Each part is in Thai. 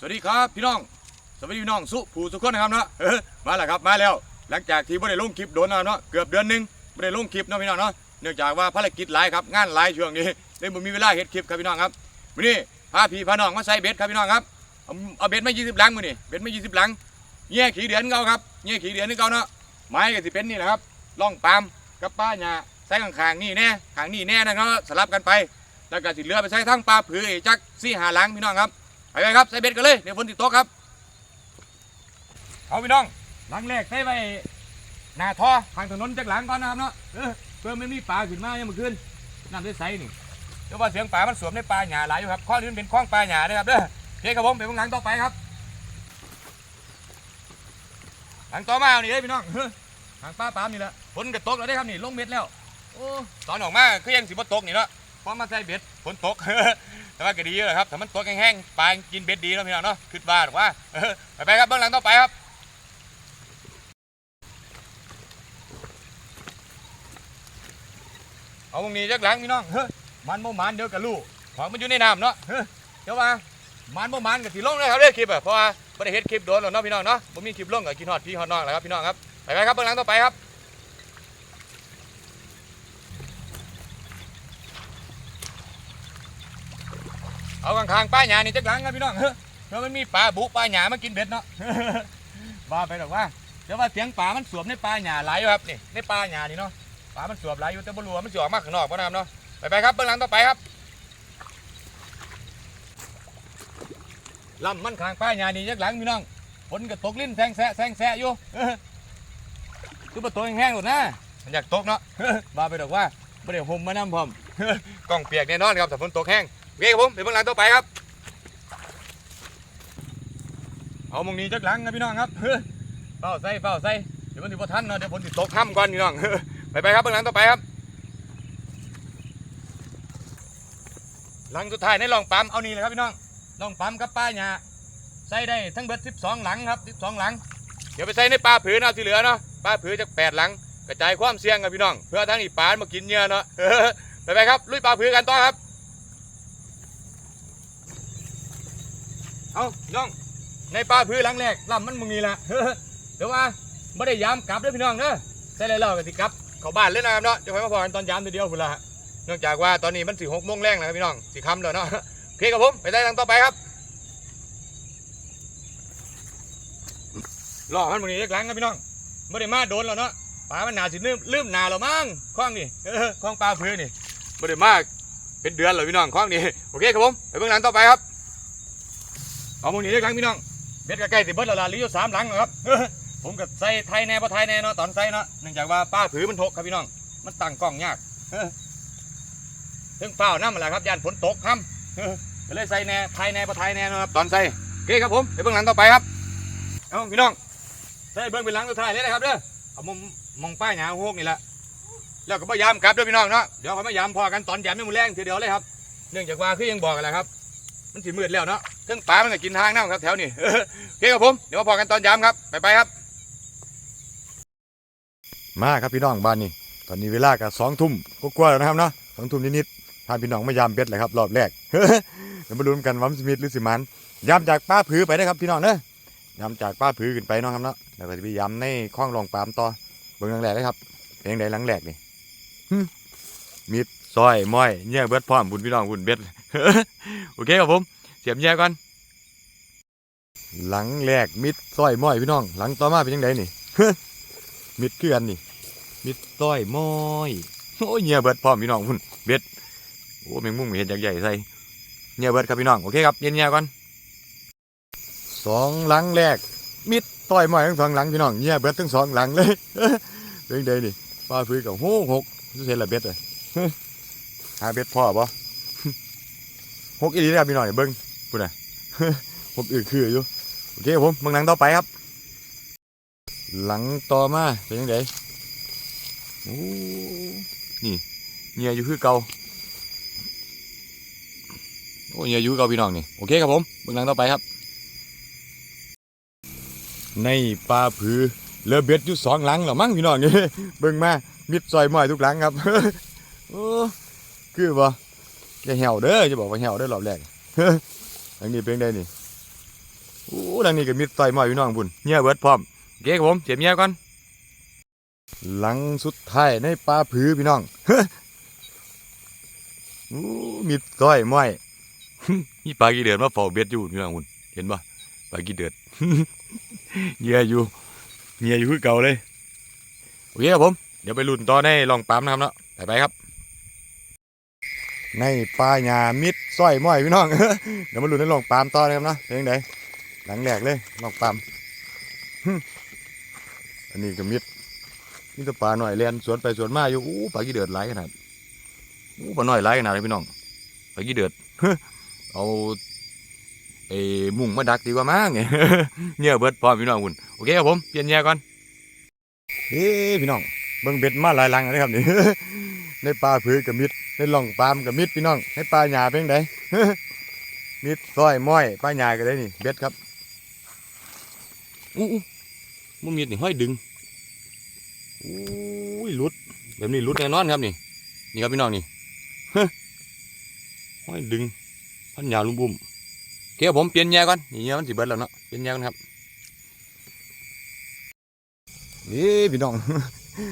สวัสดีครับพี่น้อง สวัสดีพี่น้องสุผู้สุขคนนะครับเนาะเออมาแล้วครับมาแล้ว หลังจากที่ไม่ได้ลงคลิปโดนแล้วเนาะเกือบเดือนหนึงไม่ได้ลงคลิปเนาะพี่น้องเนาะเนื่องจากว่าภารกิจหลายครับงานหลายช่วงนี้เลยบ่มีเวลาเฮ็ดคลิปครับพี่น้องครับวันนี้พาพี่พาน้องมาใส่เบ็ดครับพี่น้องครับเอาเอาเบ็ดมา20หลังมื้อนี้เบ็ดมา20หลังแง่ขี้เดือนเก่าครับแง่ขี้เดือนนี่เก่าเนาะไม้ก็สิเป็นนี่แหละครับล่องปาล์มกับป้าหญ้าใส่ข้างๆนี่แน่ข้างนี่แน่นะครับสลับกันไปแล้วก็สิเหลือไปใส่ทั้งปลาผืออีกจักสี่หาหลังพี่น้องครับ ไปครับใส่เบ็ดกันเลยเดี๋ยวฝนติดตกครับเอาพี่น้องหลังแรกใส่ไปหน้าท่อทางถนนจากหลังก่อนนะครับเนาะเออเพื่อไม่มีปลาขึ้นมาเนี่ยเมื่อคืนน้ำใสๆนี่เดี๋ยวว่าเสียงปลามันสวมในปลาหยาหลายอยู่ครับข้อนี้มันเป็นข้องปลาหยาเด้อครับเด้อโอเคครับผมไปเบื้องหลังต่อไปครับ หลังต่อมาเอานี่เลยพี่น้องเฮ้ยทางปลาปามนี่แหละฝนก็ตกแล้วได้ครับนี่ลงเม็ดแล้วโอ้ตอนออกมาคือยังสิบตกนี่เนาะพอมาใส่เบ็ดฝนตก แต่ว่าก็ดีอยู่แหละครับถ้ามันตกแห้งๆปลากินเบ็ดดีแล้วพี่น้องเนาะคิดว่าหรอกว่าไปไปครับเบื้องหลังต่อไปครับเอาตรงนี้จักหลังพี่น้องเฮ้มันบ่มันเดี๋ยวกับลูกของมันอยู่ในน้ำเนาะเฮ้ยเดี๋ยวว่ามันบ่มันกับสีลงเลยครับเด้องคลิปอะเพราะว่าไม่ได้เฮ็ดคลิปโดนหรอกเนาะพี่น้องเนาะบ่มีคลิปลงกับกินฮอดพี่ฮอดน้องแล้วครับพี่น้องครับไปไปครับเบื้องหลังต่อไปครับ เอาข้างๆป้าหยานี่จักหลังครับพี่น้องเฮ้ยเดี๋ยวมันมีปลาบุปลาหยามากินเบ็ดเนาะว่าไปหรอกว่าเดี๋ยวว่าเสียงปลามันสวมในปลาหยาไหลอยู่ครับนี่ในปลาหยานี่เนาะปลามันสวบหลอยู่แต่บรู้ว่มันสิออกมากข้างนอกบ่นะครับเนาะไปไปครับเบื้องหลังต่อไปครับลำมันข้างป้ายหญ้านี่ยักหลังพี่น้องฝนก็ตกลิ้นแซงแซะแซงแซะอยู่คือประตูแห้งๆหมดนะมันอยากตกเนาะว่าไปดอกว่าไม่ได้ห่มมาน้ำพอมกล้องเปียกแน่นอนครับถ้าฝนตกแห้ง เคครับผมไปเบื้องหลังต่อไปครับ เอามงนี้จักหลังนะพี่น้องครับเฝ้าใส่เฝ้าใส่เดี๋ยวมันถึงพอทันเนาะเดี๋ยวฝนติตกค่ำก่อนพี่น้องไปไปครับเบื้องหลังต่อไปครับหลังสุดท้ายในลองปั๊มเอานี่เลยครับพี่น้องลองปั๊มกับป้าหญ้าใส่ได้ทั้งเบิด12 หลังครับ12 หลัง เดี๋ยวไปใส่ในปลาผืนเอาที่เหลือเนาะปลาผืนจาก8หลังกระจายความเสี่ยงครับพี่น้อง เพื่อทั้งอีปลามากินเหยื่อเนาะไปไปครับลุยปลาผืนกันต่อครับ เอาน้อง ในปลาผืนหลังแรกลำมันมึงนี่ละเดี๋ยวว่าไม่ได้ยามกลับเด้อพี่น้องเด้อใส่เลยเราก็สิกลับเข้าบ้านเลยนะครับเนาะเดี๋ยวค่อยมาพอกันตอนยามทีเดียวพุ่นละเนื่องจากว่าตอนนี้มันสี่หกโมงแรงนะครับพี่น้องสี่ค่ำแล้วเนาะโอเคครับผมไปได้ทางต่อไปครับรอมันมึงนี่เล็กหลังครับพี่น้องไม่ได้มาโดนแล้วเนาะปลามันหนาสิลืมลืมหนาแล้วมั้งคล้องนี่คล้องปลาพื้นนี่ไม่ได้มากเป็นเดือนแล้วพี่น้องคล้องนี่โอเคครับผมไปเบื้องหลังต่อไปครับ เอามึงนี่เล็กหลังพี่น้องเบ็ดก็ใกล้สิเบิดแล้วล่ะเหลืออยู่สามหลังแล้วครับ ผมก็ใส่ไทยแน่พอไทยแน่เนาะตอนใส่เนาะเนื่องจากว่าป้าผือมันทกครับพี่น้อง มันตั้งกล้องยากถึงเปล่าน้ำอะไรครับยานฝนตกค่ำก็เลยใส่แน่ไทยแน่พอไทยแน่นะครับตอนใส่โอเคครับผมไปเบื้องหลังต่อไปครับเอาพี่น้องใส่เบื้องเป็นหลังสุดท้ายเลยนะครับเด้อเอามุมมองป้ายหนาโฮกนี่แหละแล้วก็พยายามกลับด้วยพี่น้องเนาะเดี๋ยวเขาพยายามพอกันตอนยามไม่มือแรงทีเดียวเลยครับ เนื่องจากว่าคือยังบอกกันแหละครับ มันสิมืดแล้วเนาะเครื่องปลามันก็กินทางน้ำครับแถวนี้โอเคครับผม เดี๋ยวมาพอกันตอนย้ำครับ ไปไปครับ มาครับพี่น้องบ้านนี้ ตอนนี้เวลาก็สองทุ่มก็กว่าๆแล้วนะครับเนาะสองทุ่มนิดๆพาพี่น้องมายามเบ็ดเลยครับรอบแรกเดี๋ยวมาลุ้นกันว่ามันสิมิดหรือสิมันยามจากป้าผือไปนะครับพี่น้องเนอะยามจากป้าผือขึ้นไปเนาะครับเนาะแล้วก็จะไปยามในคลองรองปามต่อเบิ่งหลังแรกเลยครับเพลงใดหลังแรกนี่หึมิด ซอยม้อยเงี้ยเบิดพร้อมบุญพี่น้องบุญเบ็ดโอเคครับผม เสียบเงี้ยก่อน หลังแรกมิดซอยม้อยพี่น้อง หลังต่อมาเป็นยังไงนี่มิดคือกันนี่ มิดต้อยม้อยโอ้ยเงียเบิดพร้อมพี่น้องพุ่นเบ็ดโอ้แมงมุมเห็นจากใหญ่ใส่เงียเบิดครับพี่น้องโอเคครับเย็นเงียก่อนสองหลังแรก มิดต้อยม้อยทั้งสองหลังพี่น้องเงียเบิดทั้งสองหลังเลยเป็นไดนี่ปลาฟื้นกับโหหกจะเห็นละเบ็ดเลย หาเบ็ดพ่อบ่หกอีหลีนะครับพี่น้องเบิ่งพุ่นะหกอื่นคืออยู่โอเคครับผมเบิ่งหลังต่อไปครับ หลังต่อมาเป็นยังไงโอ้นี่เงียอยู่คือเก่าโอ้เงียอยู่คือเก่าพี่น้องนี่โอเคครับผมเบื้งหลังต่อไปครับ ในปลาผือเรือเบ็ดอยู่สองหลังหรอมั้งพี่น้องนี่เบิ่งมามิดซอยหม้อยทุกหลังครับโอ้ คือบ่จะเหี่ยวเด้อจะบอกว่าเหี่ยวเด้อรอบแรกอันนี้เป็นไงนี่โอ้ดังนี้ก็มิดต่อยมอยพี่น้องพุ่นเงียเบิดพร้อมเคครับผมเสียบเงียก่อนหลังสุดท้ายในป่าผือพี่น้องโอ้มิดต่อยมอยมีปลากีเดือดมาเฝ้าเบ็ดอยู่พี่น้องพุ่นเห็นปะปลากีเดือดเงียอยู่เงียอยู่คือเก่าเลยโอเคครับผม เดี๋ยวไปลุ้นต่อในลองปั๊มนะครับเนาะไปไปครับ ในป่าหญ้ามิดสร้อยม้อยพี่น้อง เดี๋ยวมาลุ้นในลองปั๊มต่อนะครับเนาะเพลงไหนหลังแรกเลยลองปั๊มอันนี้ก็มิดมีแต่ปลาหน่อยเลียนสวนไปสวนมาอยู่อู้ปลากีเดือดหลขนาดอู้ปลาหน่อยหลขนาดเลยพี่น้องปลากีเดือดเอาไอ้มุ้งมาดักดีกว่ามั้งเงี้ยเบิดพร้อมพี่น้องคุณโอเคครับผมเปลี่ยนเงี้ยก่อนเอ้พี่น้องเบิ่งเบ็ดมาหลายลังแล้วนะครับนี่ ในปลาผือกับมิดในหล่องปามกับมิดพี่น้องในปลาหยาเป็นไงมิดซอยม้อยปลาหยาก็ได้นี่เบ็ดครับอู้มุมีดนี่ห้อยดึงอู้ยลุดแบบนี้ลุดแน่นอนครับนี่ นี่ครับพี่น้องนี่ห้อยดึงพันยาลุงบุ้มเกี่ยวผมเปลี่ยนแย่ก่อนนี่แย่มันสิเบิดแล้วเนาะเปลี่ยนแย่ก่อนครับนี่พี่น้อง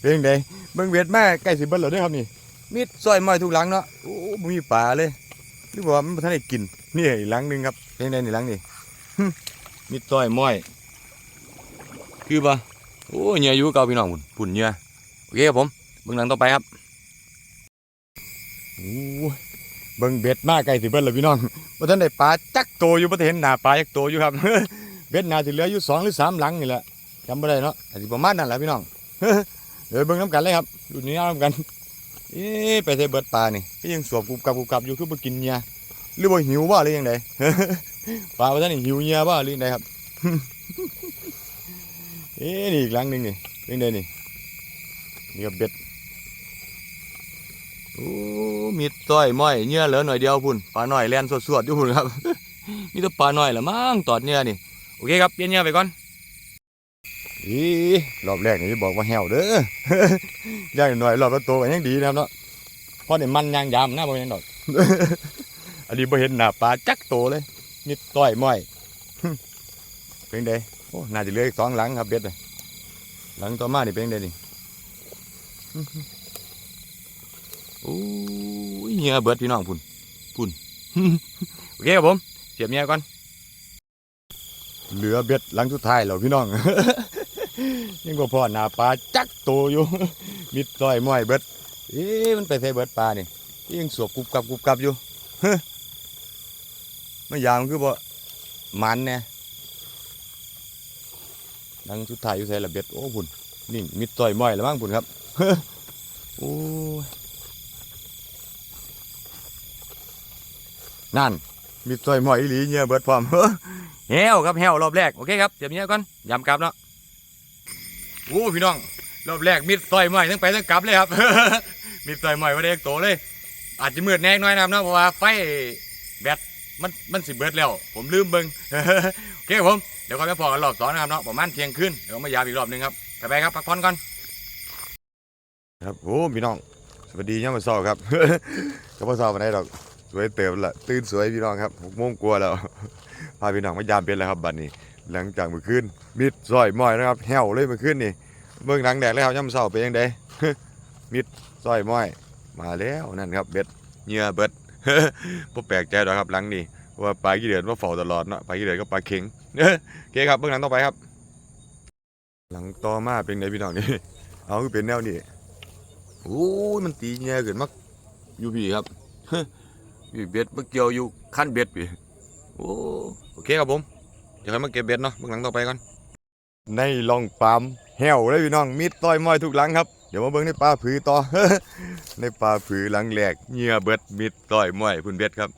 เป็นยังไงเบิ่งเวียดมาใกล้สิเบิดแล้วเด้อครับนี่มีดซอยม้อยทุกหลังเนาะโอ้บ่มีปลาเลยหรือว่ามันบ่ทันได้กินนี่อีกหลังหนึงครับเป็นยังไงนี่หลังนี่มีดซอยม้อย คือปะโอ้เหยื่ออยู่เก่าพี่น้องปุ่นปุ่นเหยื่อโอเคครับผมเบิ่งหลังต่อไปครับโอ้เบิ่งเบ็ดมาใกล้สิเบิดแล้วพี่น้องบ่ทันได้ปลาจักโตอยู่บ่ทันเห็นหน้าปลาจักโตอยู่ครับเบ็ดน่าสิเหลืออยู่สองหรือสามหลังนี่แหละจำบ่ได้เนาะอาจสิประมาณนั้นแหละพี่น้อง เดี๋ยวเบิ่งน้ำกันเลยครับรุ่นนี้เอาน้ำกันเอ๊ะไปใส่เบิดปลานี่ก็ยังสวบกุบกับกุบกับอยู่คือบ่กินเหยื่อหรือบ่หิวบ่หรือยังไงปลาบ่ทันได้หิวเหยื่อบ่หรือยังไงครับเอ๊ะนี่อีกหลังหนึ่งนี่เป็นไงนี่นี่ก็เบ็ดโอ้มีต้อยม้อยเหงื่อเหลือหน่อยเดียวพุ่นปลาหน่อยแล่นสวดๆอยู่พุ่นครับมีแต่ปลาหน่อยละมั้งตอดเหงื่อนี่โอเคครับเปลี่ยนเหงื่อไปก่อน อีรอบแรกนี่บอกว่าแหวเด้อย่างหน่อยรอบละโตก็ยังดีนะครับเนาะเพราะเนี่ยมันยางยามหน้าบ่ยังดอกอันนี้บ่เห็นหน้าปลาจักโตเลยมีต้อยม้อยเป็นไดโอ้น่าจะเหลืออีกสองหลังครับเบ็ดน่ะหลังต่อมานี่เป็นไดนี่โอ้ยเงียเบิดพี่น้องพุ่นพุ่นโอเคครับผมเสียบเมียก่อนเหลือเบ็ดหลังสุดท้ายแล้วพี่น้อง ยังบ่พอหน้าปลาจักโตอยู่ มิดต้อยม้อยเบิดเอ๊ะมันไปใส่เบิดปลานี่ยังสวบกุบกับกุบกับอยู่ไม่ยามนคือบ่มันแน่หลังสุดท้ายอยู่ใส่ละเบ็ดโอ้พุ่นนี่มิดต้อยม้อยแล้วมั้งพุ่นครับโอ้ยนั่นมีซอยหมอยอีหลีเงี้ยเบิดพร้อมเฮวครับเฮวรอบแรก โอเคครับ เดี๋ยวนี้ก่อนยำกลับเนาะ โอ้พี่น้องรอบแรกมีซอยหมอยทั้งไปทั้งกลับเลยครับมีซอยหมอยมาได้โตเลย อาจจะมืดแน่น่อยนะครับเนาะเพราะว่าไฟแบตมันมันสิเบิดแล้ว ผมลืมเบิงโอเคผมเดี๋ยวก็ไปพอกันรอบสองนะครับเนาะประมาณเที่ยงคืนเดี๋ยวมายามอีกรอบหนึ่งครับไปไปครับพักผ่อนก่อนครับโอ้พี่น้อง สวัสดียามมื้อเช้าครับก็บ่เช้าปานใดดอกสวยเติมละตื่นสวยพี่น้องครับหกโมงกลัวแล้วพาพี่น้องมายามเป็นแล้วครับบัดนี้ หลังจากเมื่อคืนมิดซอยมอยนะครับแห้วเลยเมื่อคืนนี่เบิ่งหลังแดดแล้วย่ำเศร้าเป็นยังไงมิดซอยมอย มาแล้วนั่นครับเบ็ดเหงื่อเบิดบ่แปลกใจหรอกครับหลังนี้ว่าปลากี่เดือนว่าเฝ้าตลอดเนาะปลากี่เดือนก็ปลาเข็งโอเคครับเบิ่งหลังต่อไปครับ หลังต่อมาเป็นไงพี่น้องนี่เอาคือเป็นแนวนี้โอ้ยมันตีเหงื่อขึ้นมักอยู่พี่ครับพี่เบ็ดมาเกี่ยวอยู่ขั้นเบ็ดพี่โอ้โอเคครับผม เดี๋ยวให้มาเก็บเบ็ดเนาะเบื้องหลังต่อไปก่อน ในลองปามแหวเลยพี่น้องมีดต้อยมอยทุกหลังครับเดี๋ยวมาเบิ่งในปลาผือต่อ ในปลาผือหลังแหลกเหงื่อเบิดมีดต้อยมอยพุ่นเบ็ดครับ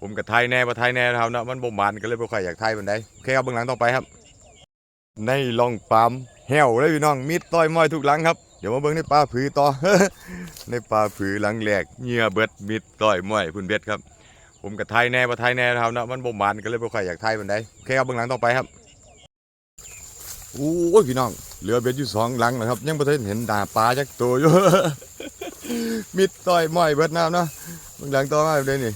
ผมกับไทยแน่บ่ไทยแน่ครับเนาะมันบ่มันก็เลยบ่ค่อยอยากไทยปานใดโอเคครับเบื้องหลังต่อไปครับ ในลองปามแหวเลยพี่น้องมีดต้อยมอยทุกหลังครับเดี๋ยวมาเบิ่งในปลาผือต่อ ในปลาผือหลังแหลกเหงื่อเบิดมิดต่อยมอยพุ่นเบ็ดครับ ผมกับไทยแน่ว่าไทยแน่ครับนะมันบ่มันก็เลยบ่ค่อยอยากไทยมันได้โอเคครับเบื้องหลังต่อไปครับโอ้ยพี่น้องเหลือเบ็ดอยู่สองหลังนะครับ ยังบ่ทันเห็นดาปลาจักตัวอยู่มิดต่อยม่อยเบ็ดน้ำนะเบื้องหลังต่อมาเลยนี่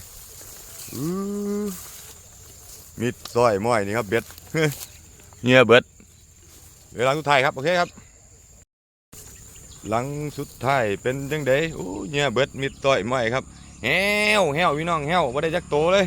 มิดต่อยม่อยนี่ครับเบ็ดเงียเบ็ดเวลาสุดท้ายครับโอเคครับ หลังสุดท้ายเป็นยังไงโอ้เงียเบ็ดมิดต่อยม่อยครับ แฮวเฮวพี่น้องเฮวบ่ได้จักโตเลย